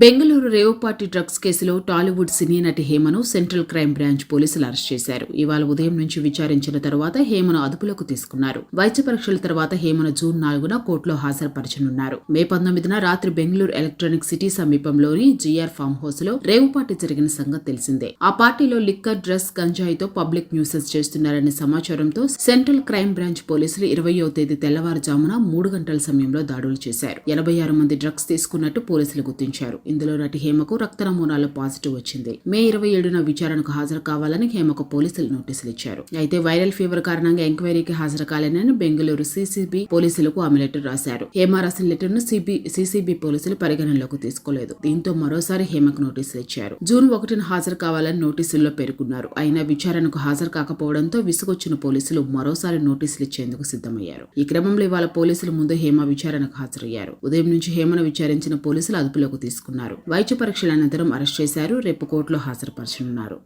Bengaluru రేవుపాటి drugs కేసులో టాలీవుడ్ సినీ నటి హేమను సెంట్రల్ క్రైమ్ బ్రాంచ్ పోలీసులు అరెస్ట్ చేశారు. ఇవాళ ఉదయం నుంచి విచారించిన తర్వాత హేమను అదుపులోకి తీసుకున్నారు. వైద్య పరీక్షల తర్వాత హేమను జూన్ నాలుగున కోర్టులో హాజరుపరచనున్నారు. మే పంతొమ్మిదిన రాత్రి బెంగళూరు ఎలక్ట్రానిక్ సిటీ సమీపంలోని జిఆర్ ఫామ్ హౌస్లో రేవుపాటి జరిగిన సంగతి తెలిసిందే. ఆ పార్టీలో లిక్కర్ డ్రగ్స్ గంజాయితో పబ్లిక్ న్యూసెన్స్ చేస్తున్నారనే సమాచారంతో సెంట్రల్ క్రైమ్ బ్రాంచ్ పోలీసులు ఇరవయో తేదీ తెల్లవారుజామున మూడు గంటల సమయంలో దాడులు చేశారు. ఎనభై ఆరు మంది డ్రగ్స్ తీసుకున్నట్టు పోలీసులు గుర్తించారు. ఇందులో నటి హేమకు రక్త నమూనాలో పాజిటివ్ వచ్చింది. మే ఇరవై ఏడున విచారణకు హాజరు కావాలని హేమకు పోలీసులు నోటీసులు ఇచ్చారు. అయితే వైరల్ ఫీవర్ కారణంగా ఎంక్వైరీకి హాజరు కాలేనని బెంగళూరు సీసీబీ పోలీసులకు ఆమె లెటర్ రాశారు. హేమ రాసిన లెటర్ను సీసీబీ పోలీసులు పరిగణనలోకి తీసుకోలేదు. దీంతో మరోసారి హేమకు నోటీసులు ఇచ్చారు. జూన్ ఒకటిన హాజరు కావాలని నోటీసుల్లో పేర్కొన్నారు. అయినా విచారణకు హాజరు కాకపోవడంతో విసుగొచ్చిన పోలీసులు మరోసారి నోటీసులు ఇచ్చేందుకు సిద్ధమయ్యారు. ఈ క్రమంలో ఇవాళ పోలీసులు ముందు హేమ విచారణకు హాజరయ్యారు. ఉదయం నుంచి హేమను విచారించిన పోలీసులు అదుపులోకి తీసుకున్నారు. తీసుకున్నారు వైద్య పరీక్షల అనంతరం అరెస్ట్ చేశారు. రేపు కోర్టులో హాజరుపరచనున్నారు.